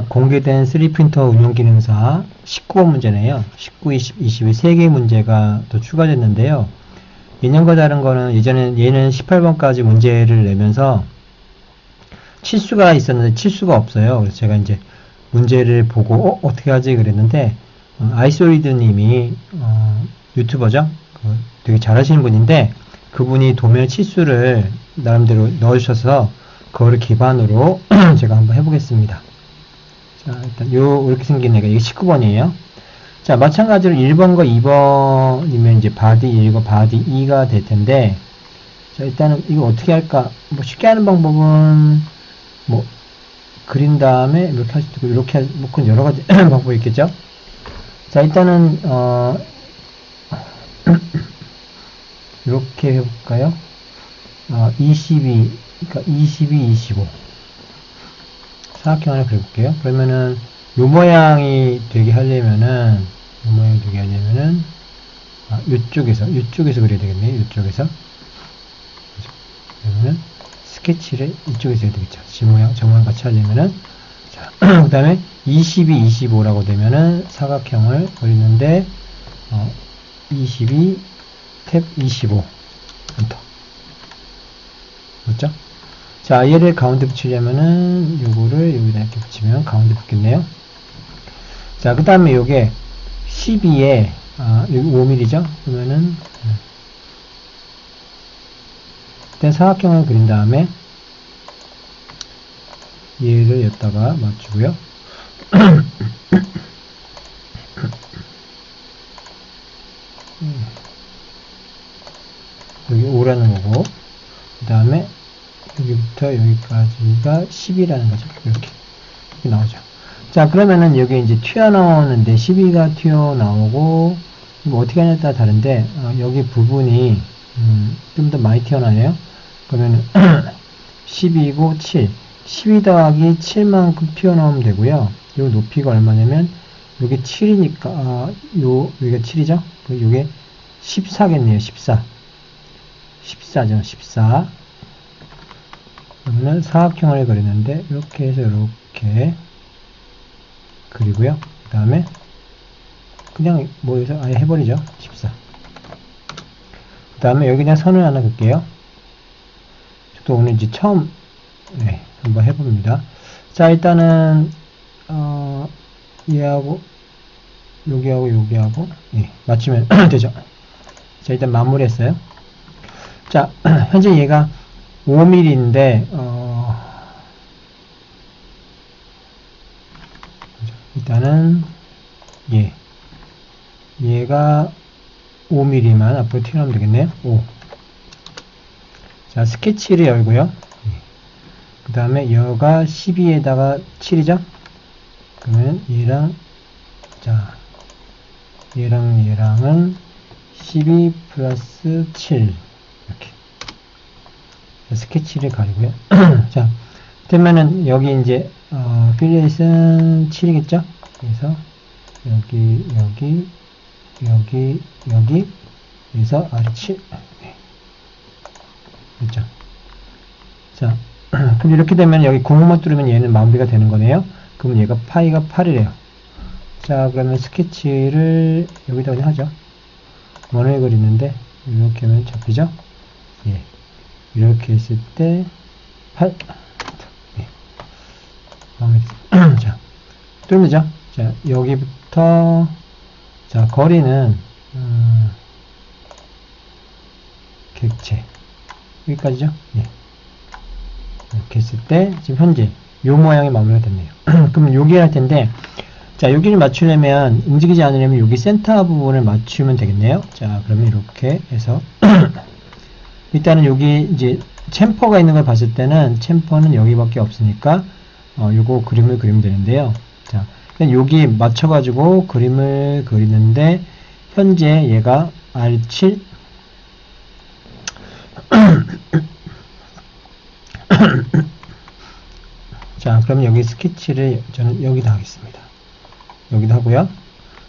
공개된 3프린터 운영 기능사 19번 문제네요. 19, 20, 21 3개의 문제가 또 추가됐는데요. 예년과 다른 거는 예전에 얘는 18번까지 문제를 내면서 칠수가 있었는데 칠수가 없어요. 그래서 제가 이제 문제를 보고 어, 어떻게 하지 그랬는데 어, 아이솔리드 님이 어, 유튜버죠. 그 되게 잘하시는 분인데 그분이 도면 치수를 나름대로 넣어주셔서 그거를 기반으로 제가 한번 해보겠습니다. 자, 일단 요 이렇게 생긴 애가 이게 19번이에요. 자, 마찬가지로 1번과 2번이면 이제 바디 1과 바디 2가 될 텐데 자, 일단은 이거 어떻게 할까? 뭐 쉽게 하는 방법은 뭐 그린 다음에 이렇게 할 수도 있고 이렇게 할- 뭐 그런 여러 가지 방법이 있겠죠? 자, 일단은 어 이렇게 해볼까요? 어, 22, 그러니까 22, 25. 사각형 하나 그려볼게요. 그러면은 요 모양이 되게 하려면은 요 모양이 되게 하려면은 아, 요쪽에서 요쪽에서 그려야 되겠네요. 요쪽에서 그러면은 스케치를 이쪽에서 해야 되겠죠. 지 모양 저 모양 같이 하려면은 자 그다음에 22, 25라고 되면은 사각형을 그리는데 어, 22 탭 25 엔터 맞죠? 자 얘를 가운데 붙이려면은 요거를 여기다 이렇게 붙이면 가운데 붙겠네요 자 그 다음에 요게 12에 아 여기 5mm죠? 그러면은 음. 일단 사각형을 그린 다음에 얘를 여기다가 맞추고요 음. 여기 5라는 거고 여기부터 여기까지가 10이라는 거죠. 이렇게 이렇게 나오죠. 자 그러면은 여기 이제 튀어나오는데 12가 튀어나오고 뭐 어떻게 하냐에 따라 다른데 어, 여기 부분이 음, 좀 더 많이 튀어나와요. 그러면은 12고 7 12 더하기 7만큼 튀어나오면 되고요. 요 높이가 얼마냐면 요게 7이니까 아, 요 여기가 7이죠? 요게 14겠네요 14 14죠 14 그러면 사각형을 그리는데 이렇게 해서 이렇게 그리고요. 그 다음에 그냥 뭐 여기서 아예 해버리죠. 14 그 다음에 여기 그냥 선을 하나 긋게요. 저도 오늘 이제 처음 네, 한번 해봅니다. 자 일단은 어, 얘하고 여기하고 여기하고 예, 맞추면 되죠. 자 일단 마무리했어요. 자 현재 얘가 5mm인데 어, 일단은 얘 얘가 5mm만 앞으로 튀어나오면 되겠네요. 5. 자 스케치를 열고요. 그 다음에 여가 12에다가 7이죠? 그러면 얘랑 자 얘랑 얘랑은 12 플러스 7 이렇게 스케치를 가리고요. 자, 되면은 여기 이제 어, 필렛은 7이겠죠? 그래서 여기 여기 여기 여기 그래서 R7 네. 그렇죠? 자, 그럼 이렇게 되면 여기 구멍만 뚫으면 얘는 마무리가 되는 거네요. 그럼 얘가 파이가 8이래요. 자, 그러면 스케치를 여기다 그냥 하죠. 원을 그리는데 이렇게 하면 잡히죠? 예. 이렇게 했을 때 8. 예. 마음에 드- 자, 뚫리죠? 자, 여기부터 자, 거리는 음, 객체 여기까지죠? 예. 이렇게 했을 때 지금 현재 요 모양이 마무리가 됐네요. 그럼 여기 할 텐데 자, 여기를 맞추려면 움직이지 않으려면 여기 센터 부분을 맞추면 되겠네요. 자, 그러면 이렇게 해서 일단은 여기 이제 챔퍼가 있는 걸 봤을 때는 챔퍼는 여기밖에 없으니까 어, 요거 그림을 그리면 되는데요. 자, 여기 맞춰가지고 그림을 그리는데 현재 얘가 R7 자, 그럼 여기 스케치를 저는 여기다 하겠습니다. 여기다 하고요.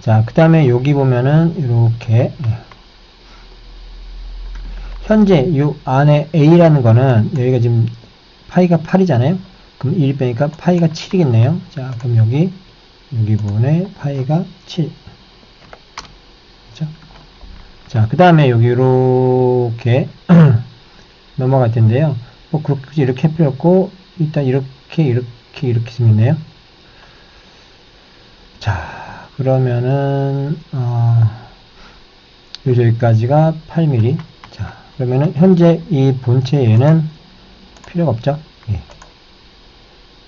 자, 그 다음에 여기 보면은 이렇게 예. 현재 이 안에 A라는 거는 여기가 지금 파이가 8이잖아요. 그럼 1 빼니까 파이가 7이겠네요. 자, 그럼 여기, 여기 부분에 파이가 7. 그죠? 자, 그 다음에 여기 이렇게 넘어갈 텐데요. 뭐, 굳이 이렇게 할 필요 없고, 일단 이렇게, 이렇게, 이렇게 생겼네요. 자, 그러면은, 어, 요 저기까지가 8mm. 자, 그러면은, 현재 이 본체 얘는 필요가 없죠? 예.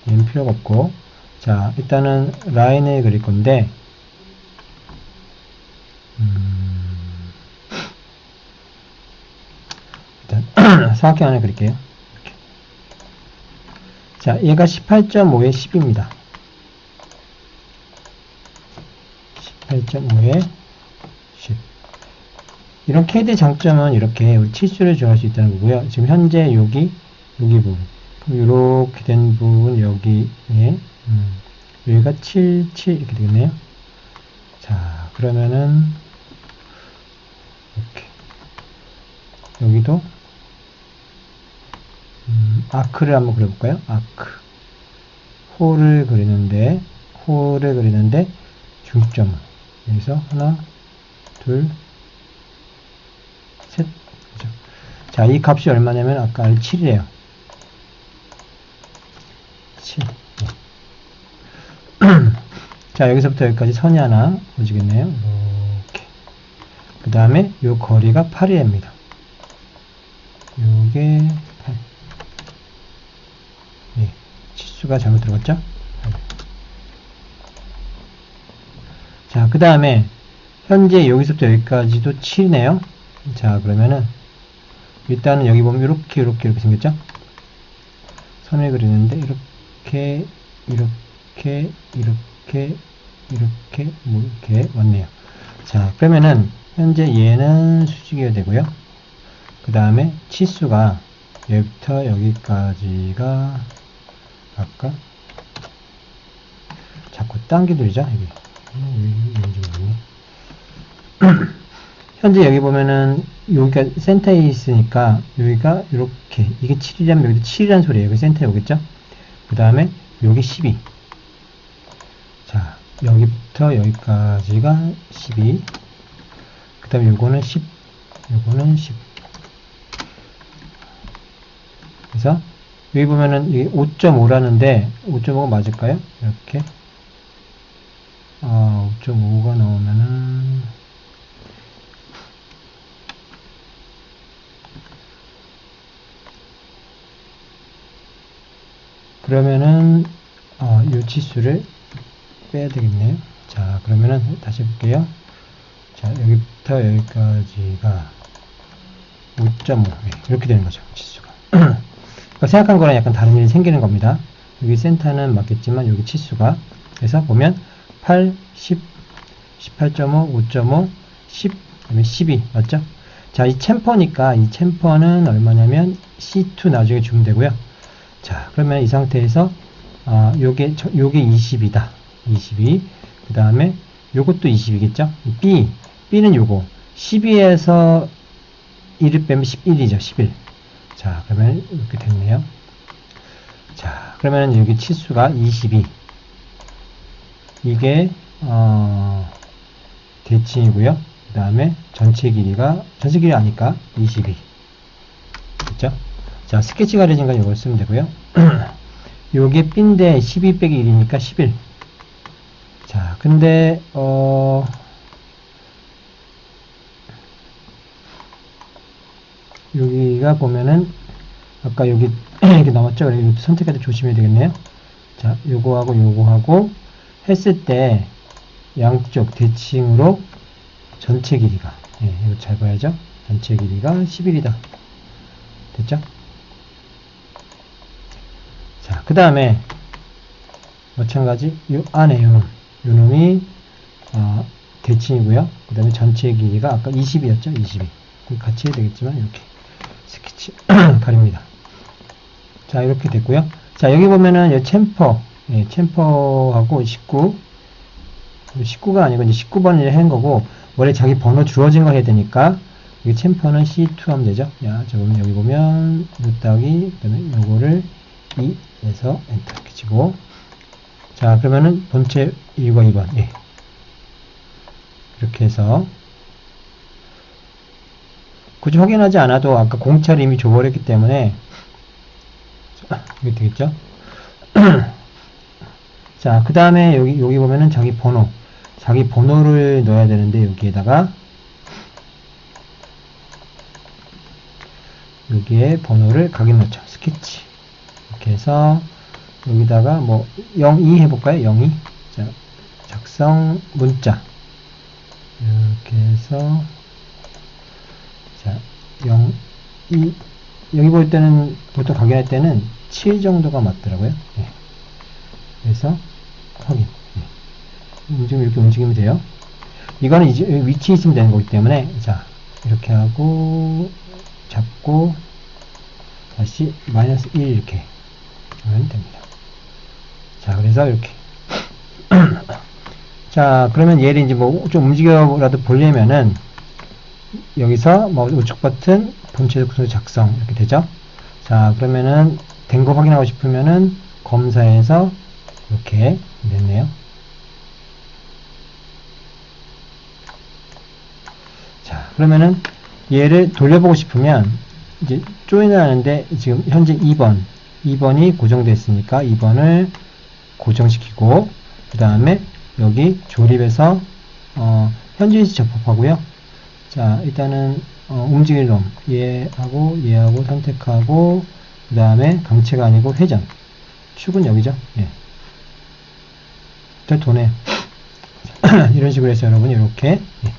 얘는 필요가 없고. 자, 일단은 라인을 그릴 건데, 음, 일단, 사각형 하나 그릴게요. 이렇게. 자, 얘가 18.5에 10입니다. 18.5에 10. 이런 KD의 장점은 이렇게 우리 치수를 정할 수 있다는 거고요. 지금 현재 여기, 여기 부분. 그럼 이렇게 된 부분 여기에, 음, 여기가 7, 7 이렇게 되겠네요. 자, 그러면은, 이렇게. 여기도, 음, 아크를 한번 그려볼까요? 아크. 호를 그리는데, 호를 그리는데, 중점. 여기서 하나, 둘, 셋. 그죠? 자, 이 값이 얼마냐면 아까 R7이에요. 7. 자, 여기서부터 여기까지 선이 하나 보시겠네요. 이렇게. 그 다음에 요 거리가 8이랍니다. 요게 8. 예. 치수가 잘못 들어갔죠? 8. 자, 그 다음에 현재 여기서부터 여기까지도 7이네요. 자, 그러면은 일단은 여기 보면 이렇게 이렇게 이렇게 생겼죠? 선을 그리는데 이렇게 이렇게 이렇게 이렇게 뭐 이렇게 왔네요. 자, 그러면은 현재 얘는 수직이어야 되고요. 그 다음에 치수가 여기부터 여기까지가 아까 자꾸 당기 돌리죠? 여기. 음. 현재 여기 보면은 여기가 센터에 있으니까 여기가 이렇게 이게 7이라면 여기도 7이라는 소리예요. 여기 센터에 오겠죠? 그 다음에 여기 12. 자, 여기부터 여기까지가 12. 그 다음에 요거는 10. 요거는 10. 그래서 여기 보면은 이게 5.5라는데 5.5가 맞을까요? 이렇게. 아, 5.5가 나오면은 그러면은 어, 이 치수를 빼야 되겠네요. 자, 그러면은 다시 볼게요. 자, 여기부터 여기까지가 5.5 네, 이렇게 되는 거죠. 치수가. 그러니까 생각한 거랑 약간 다른 일이 생기는 겁니다. 여기 센터는 맞겠지만 여기 치수가 그래서 보면 8, 10, 18.5, 5.5, 10, 그다음에 12 맞죠? 자, 이 챔퍼니까 이 챔퍼는 얼마냐면 C2 나중에 주면 되고요. 자, 그러면 이 상태에서 아, 요게 저- 요게 20이다. 22. 그 다음에 요것도 20이겠죠? B. B는 요거. 12에서 1을 빼면 11이죠. 11. 자, 그러면 이렇게 됐네요. 자, 그러면 여기 치수가 22. 이게 어, 대칭이고요. 그 다음에 전체 길이가 전체 길이 아니까 22. 됐죠? 자, 스케치 가려진 건 이걸 쓰면 되고요. 요게 B인데 12 빼기 1이니까 11. 자, 근데 어 여기가 보면은 아까 여기 이렇게 나왔죠? 그래서 선택할 때 조심해야 되겠네요. 자, 요거하고 요거하고 했을 때 양쪽 대칭으로 전체 길이가 예, 이거 잘 봐야죠. 전체 길이가 11이다. 됐죠? 자, 그 다음에 마찬가지 요 안에 요 놈, 요 놈이 어, 대칭이고요. 그 다음에 전체 길이가 아까 20이었죠? 22. 그럼 같이 해야 되겠지만 이렇게 스케치 가립니다. 자, 이렇게 됐고요. 자, 여기 보면은 이 챔퍼, 예, 챔퍼하고 19, 19가 아니고 이제 19번을 한 거고, 원래 자기 번호 주어진 거 해야 되니까, 이 챔퍼는 C2 하면 되죠. 야, 자, 보면 여기 보면, 루따기, 그 다음에 요거를 이 그래서 엔터 이렇게 치고. 자 그러면은 본체 1번 2번 예. 이렇게 해서. 굳이 확인하지 않아도 아까 공차를 이미 줘버렸기 때문에. 자, 이게 되겠죠? 자 그 다음에 여기 여기 보면은 자기 번호. 자기 번호를 넣어야 되는데 여기에다가. 여기에 번호를 각인 넣죠. 스케치 이렇게 해서 여기다가 뭐 02 해볼까요 02 자, 작성 문자 이렇게 해서 자, 0, 2, 여기 볼 때는, 보통 각인할 때는 7 정도가 맞더라고요. 예. 그래서, 확인. 예. 움직이면 이렇게 움직이면 돼요. 이거는 이제 위치에 있으면 되는 거기 때문에, 자, 이렇게 하고, 잡고, 다시 마이너스 1 이렇게 하면 됩니다. 자, 그래서 이렇게. 자, 그러면 얘를 이제 뭐 좀 움직여라도 보려면은, 여기서 뭐 우측 버튼 본체 구조 작성 이렇게 되죠. 자 그러면은 된 거 확인하고 싶으면은 검사에서 이렇게 됐네요. 자 그러면은 얘를 돌려보고 싶으면 이제 조인을 하는데 지금 현재 2번 2번이 고정됐으니까 2번을 고정시키고 그 다음에 여기 조립해서 어, 위치 접합하고요. 자, 일단은 어, 움직일 놈 얘하고 얘하고 선택하고 그 다음에 강체가 아니고 회전 축은 여기죠. 예. 저 도네. 이런 식으로 해서 여러분 이렇게 예.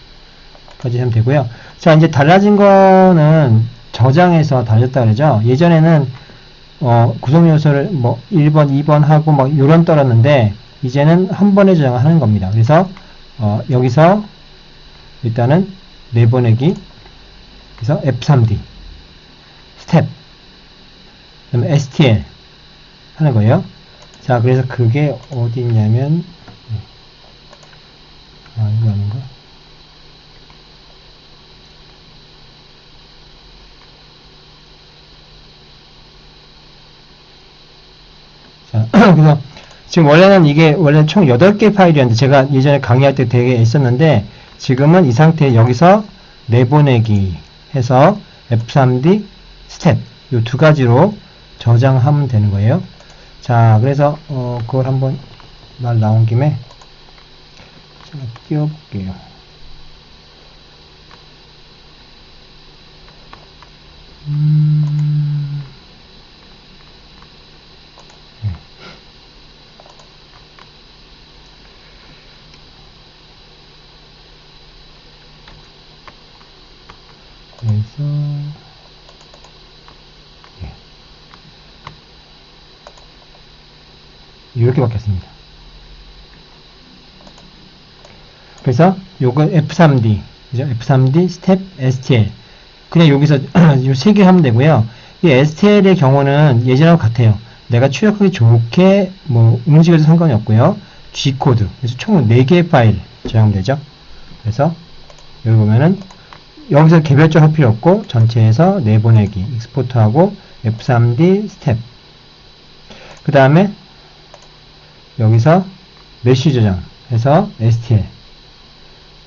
가지시면 되고요. 자, 이제 달라진 거는 저장해서 달렸다 그러죠. 예전에는 어, 구성 요소를 뭐 1번, 2번 하고 막 요런 떨었는데 이제는 한 번에 저장을 하는 겁니다. 그래서 어, 여기서 일단은 내보내기 그래서 F3D 스텝 그다음에 STL 하는 거예요. 자, 그래서 그게 어디 있냐면 아, 이거 아닌가? 자, 그래서 지금 원래는 이게 원래 총 8개 파일이었는데 제가 예전에 강의할 때 되게 있었는데 지금은 이 상태에 여기서 내보내기 해서 F3D 스텝 이 두 가지로 저장하면 되는 거예요. 자, 그래서 어, 그걸 한번 말 나온 김에 제가 띄워볼게요. 음... 네. 그래서 예. 이렇게 바뀌었습니다. 그래서 요거 F3D 그죠? F3D 스텝 STL 그냥 여기서 이세 개 하면 되고요. 이 STL의 경우는 예전하고 같아요. 내가 출력하기 좋게 뭐 움직여도 상관이 없고요. G 코드 그래서 총 4개의 파일 저장하면 되죠. 그래서 여기 보면은 여기서 개별적으로 할 필요 없고 전체에서 내보내기 익스포트하고 F3D 스텝 그 다음에 여기서 메시 저장 해서 STL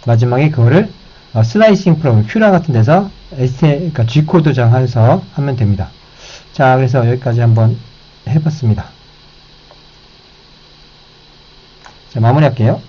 마지막에 그거를 어, 슬라이싱 프로그램 큐라 같은 데서 STL 그러니까 G코드 저장해서 하면 됩니다. 자 그래서 여기까지 한번 해봤습니다. 자 마무리할게요